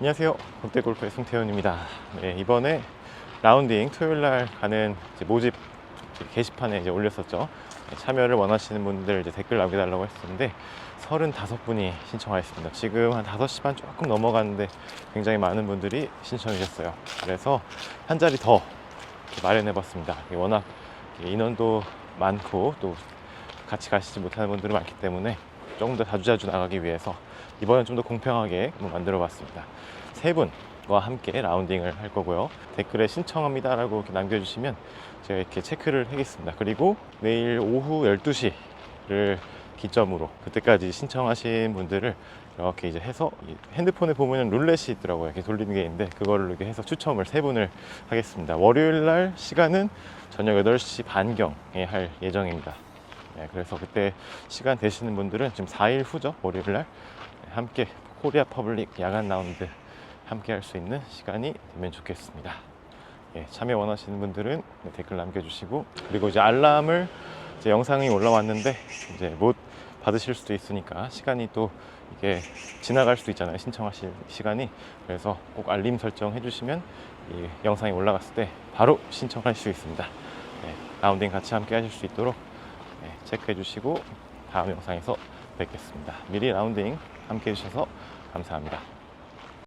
안녕하세요. 롯데골프의 송태훈입니다. 네, 이번에 라운딩 토요일 날 가는 모집 게시판에 이제 올렸었죠. 네, 참여를 원하시는 분들 이제 댓글 남겨달라고 했었는데 35분이 신청하였습니다. 지금 한 5시 반 조금 넘어갔는데 굉장히 많은 분들이 신청해 주셨어요. 그래서 한 자리 더 마련해 봤습니다. 워낙 인원도 많고 또 같이 가시지 못하는 분들이 많기 때문에 조금 더 자주자주 나가기 위해서 이번엔 좀 더 공평하게 만들어 봤습니다. 세 분과 함께 라운딩을 할 거고요. 댓글에 신청합니다 라고 이렇게 남겨주시면 제가 이렇게 체크를 하겠습니다. 그리고 내일 오후 12시를 기점으로 그때까지 신청하신 분들을 이렇게 이제 해서 이 핸드폰에 보면 룰렛이 있더라고요. 이렇게 돌리는 게 있는데 그거를 이렇게 해서 추첨을 세 분을 하겠습니다. 월요일 날 시간은 저녁 8시 반경에 할 예정입니다. 네, 그래서 그때 시간 되시는 분들은 지금 4일 후죠. 월요일 날 네, 함께 코리아 퍼블릭 야간 라운드 함께 할 수 있는 시간이 되면 좋겠습니다. 예, 참여 원하시는 분들은 네, 댓글 남겨주시고 그리고 이제 알람을 이제 영상이 올라왔는데 이제 못 받으실 수도 있으니까 시간이 또 이게 지나갈 수도 있잖아요 신청하실 시간이 그래서 꼭 알림 설정 해주시면 이 영상이 올라갔을 때 바로 신청할 수 있습니다 네, 라운딩 같이 함께 하실 수 있도록 네, 체크해 주시고 다음 영상에서 뵙겠습니다. 미리 라운딩 함께 해주셔서 감사합니다